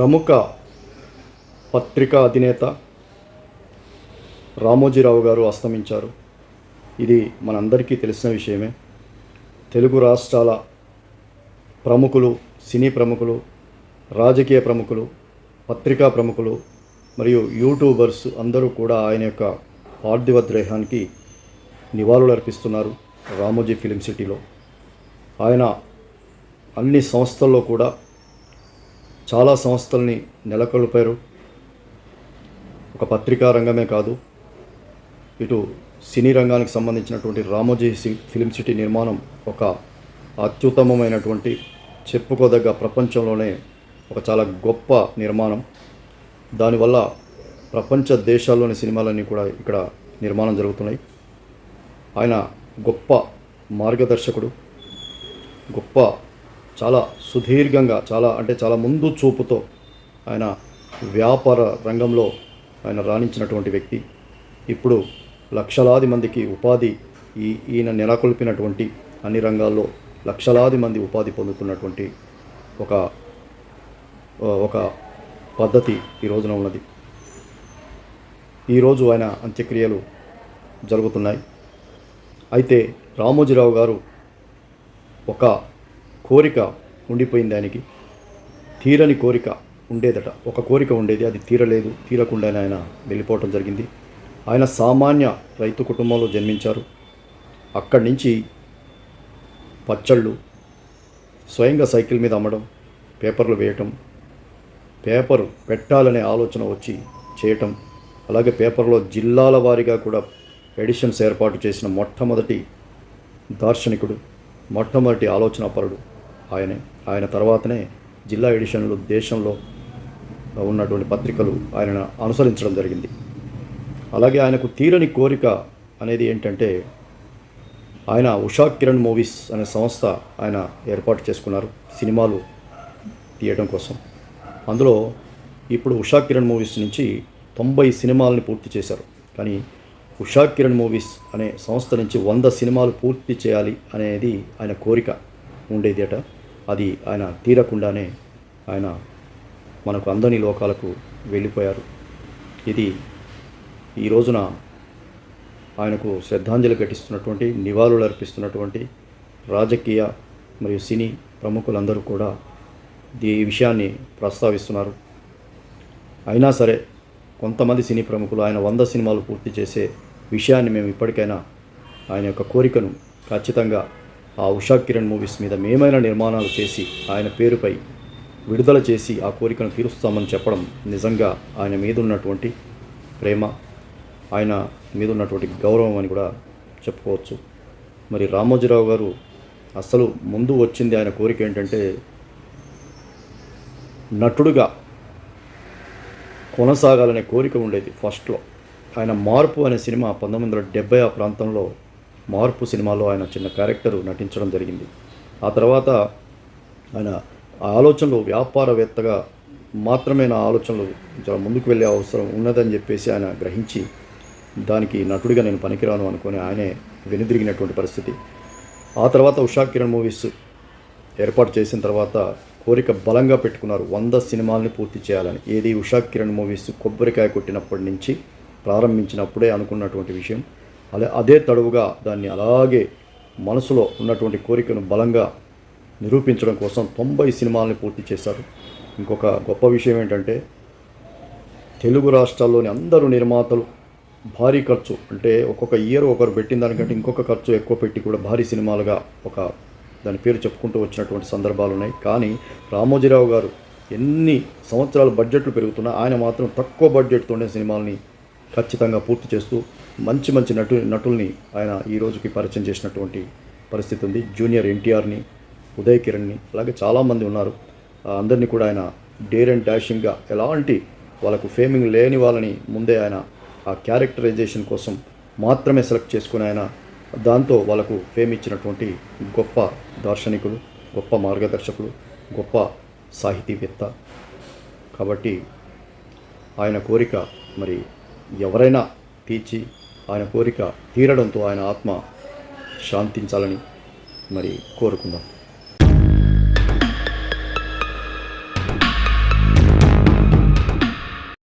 ప్రముఖ పత్రికా అధినేత రామోజీరావు గారు అస్తమించారు. ఇది మనందరికీ తెలిసిన విషయమే. తెలుగు రాష్ట్రాల ప్రముఖులు సినీ ప్రముఖులు రాజకీయ ప్రముఖులు పత్రికా ప్రముఖులు మరియు యూట్యూబర్స్ అందరూ కూడా ఆయన యొక్క పార్థివ దేహానికి నివాళులు అర్పిస్తున్నారు రామోజీ ఫిలిం సిటీలో. ఆయన అన్ని సంస్థల్లో కూడా చాలా సంస్థల్ని నెలకొల్పారు. ఒక పత్రికా రంగమే కాదు ఇటు సినీ రంగానికి సంబంధించినటువంటి రామోజీ సింగ్ ఫిలిం సిటీ నిర్మాణం ఒక అత్యుత్తమమైనటువంటి చెప్పుకోదగ్గ ప్రపంచంలోనే ఒక చాలా గొప్ప నిర్మాణం. దానివల్ల ప్రపంచ దేశాల్లోని సినిమాలన్నీ కూడా ఇక్కడ నిర్మాణం జరుగుతున్నాయి. ఆయన గొప్ప మార్గదర్శకుడు గొప్ప చాలా సుదీర్ఘంగా చాలా అంటే చాలా ముందు చూపుతో ఆయన వ్యాపార రంగంలో ఆయన రాణించినటువంటి వ్యక్తి. ఇప్పుడు లక్షలాది మందికి ఉపాధి ఈ ఈయన నెలకొల్పినటువంటి అన్ని రంగాల్లో లక్షలాది మంది ఉపాధి పొందుతున్నటువంటి ఒక ఒక పద్ధతి ఈ రోజున ఉన్నది. ఈరోజు ఆయన అంత్యక్రియలు జరుగుతున్నాయి. అయితే రామోజీరావు గారు ఒక కోరిక ఉండిపోయింది దానికి తీరని కోరిక ఉండేదట. ఒక కోరిక ఉండేది. అది తీరలేదు. తీరకుండానే ఆయన వెళ్ళిపోవటం జరిగింది. ఆయన సామాన్య రైతు కుటుంబంలో జన్మించారు. అక్కడి నుంచి పచ్చళ్ళు స్వయంగా సైకిల్ మీద అమ్మడం పేపర్లు వేయటం పేపర్ పెట్టాలనే ఆలోచన వచ్చి చేయటం అలాగే పేపర్లో జిల్లాల వారీగా కూడా ఎడిషన్స్ ఏర్పాటు చేసిన మొట్టమొదటి దార్శనికుడు మొట్టమొదటి ఆలోచనాపరుడు ఆయనే ఆయన తర్వాతనే జిల్లా ఎడిషన్లు దేశంలో ఉన్నటువంటి పత్రికలు ఆయన అనుసరించడం జరిగింది. అలాగే ఆయనకు తీరని కోరిక అనేది ఏంటంటే ఆయన ఉషా కిరణ్ మూవీస్ అనే సంస్థ ఆయన ఏర్పాటు చేసుకున్నారు సినిమాలు తీయడం కోసం. అందులో ఇప్పుడు ఉషా కిరణ్ మూవీస్ నుంచి తొంభై సినిమాలని పూర్తి చేశారు. కానీ ఉషా కిరణ్ మూవీస్ అనే సంస్థ నుంచి వంద సినిమాలు పూర్తి చేయాలి అనేది ఆయన కోరిక ఉండేది అట. అది ఆయన తీరకుండానే ఆయన మనకు అందని లోకాలకు వెళ్ళిపోయారు. ఇది ఈ రోజున ఆయనకు శ్రద్ధాంజలి ఘటిస్తున్నటువంటి నివాళులు అర్పిస్తున్నటువంటి రాజకీయ మరియు సినీ ప్రముఖులందరూ కూడా ఈ విషయాన్ని ప్రస్తావిస్తున్నారు. అయినా సరే కొంతమంది సినీ ప్రముఖులు ఆయన వంద సినిమాలు పూర్తి చేసే విషయాన్ని మేము ఇప్పటికైనా ఆయన యొక్క కోరికను ఖచ్చితంగా ఆ ఉషా కిరణ్ మూవీస్ మీద మేమైనా నిర్మాణాలు చేసి ఆయన పేరుపై విడుదల చేసి ఆ కోరికను తీరుస్తామని చెప్పడం నిజంగా ఆయన మీద ఉన్నటువంటి ప్రేమ ఆయన మీద ఉన్నటువంటి గౌరవం అని కూడా చెప్పుకోవచ్చు. మరి రామోజీరావు గారు అసలు ముందు వచ్చింది ఆయన కోరిక ఏంటంటే నటుడుగా కొనసాగాలనే కోరిక ఉండేది ఫస్ట్లో. ఆయన మార్పు అనే సినిమా పంతొమ్మిది వందల డెబ్బై ఆ ప్రాంతంలో మార్పు సినిమాలో ఆయన చిన్న క్యారెక్టర్ నటించడం జరిగింది. ఆ తర్వాత ఆయన ఆ ఆలోచనలు వ్యాపారవేత్తగా మాత్రమే నా ఆలోచనలు చాలా ముందుకు వెళ్ళే అవసరం ఉన్నదని చెప్పేసి ఆయన గ్రహించి దానికి నటుడిగా నేను పనికిరాను అనుకుని ఆయనే వెనుదిరిగినటువంటి పరిస్థితి. ఆ తర్వాత ఉషా కిరణ్ మూవీస్ ఏర్పాటు చేసిన తర్వాత కోరిక బలంగా పెట్టుకున్నారు. వంద సినిమాల్ని పూర్తి చేయాలని. ఏది ఉషా కిరణ్ మూవీస్ కొబ్బరికాయ కొట్టినప్పటి నుంచి ప్రారంభించినప్పుడే అనుకున్నటువంటి విషయం. అలా అదే తడువుగా దాన్ని అలాగే మనసులో ఉన్నటువంటి కోరికను బలంగా నిరూపించడం కోసం తొంభై సినిమాల్ని పూర్తి చేశారు. ఇంకొక గొప్ప విషయం ఏంటంటే తెలుగు రాష్ట్రాల్లోని అందరూ నిర్మాతలు భారీ ఖర్చు. అంటే ఒక్కొక్క ఇయర్ ఒకరు పెట్టిన దానికంటే ఇంకొక ఖర్చు ఎక్కువ పెట్టి కూడా భారీ సినిమాలుగా ఒక దాని పేరు చెప్పుకుంటూ వచ్చినటువంటి సందర్భాలు ఉన్నాయి. కానీ రామోజీరావు గారు ఎన్ని సంవత్సరాలు బడ్జెట్లు పెరుగుతున్నా ఆయన మాత్రం తక్కువ బడ్జెట్తోనే సినిమాల్ని ఖచ్చితంగా పూర్తి చేస్తూ మంచి మంచి నటు నటుల్ని ఆయన ఈ రోజుకి పరిచయం చేసినటువంటి పరిస్థితి ఉంది. జూనియర్ ఎన్టీఆర్ని ఉదయ్ కిరణ్ని అలాగే చాలామంది ఉన్నారు. అందరినీ కూడా ఆయన డేర్ అండ్ డాషింగ్గా ఎలాంటి వాళ్ళకు ఫేమింగ్ లేని వాళ్ళని ముందే ఆయన ఆ క్యారెక్టరైజేషన్ కోసం మాత్రమే సెలెక్ట్ చేసుకుని ఆయన దాంతో వాళ్ళకు ఫేమ్ ఇచ్చినటువంటి గొప్ప దార్శనికులు గొప్ప మార్గదర్శకులు గొప్ప సాహితీవేత్త. కాబట్టి ఆయన కోరిక మరి ఎవరైనా తీర్చి ఆయన కోరిక తీరడంతో ఆయన ఆత్మ శాంతించాలని మరి కోరుకుందాం.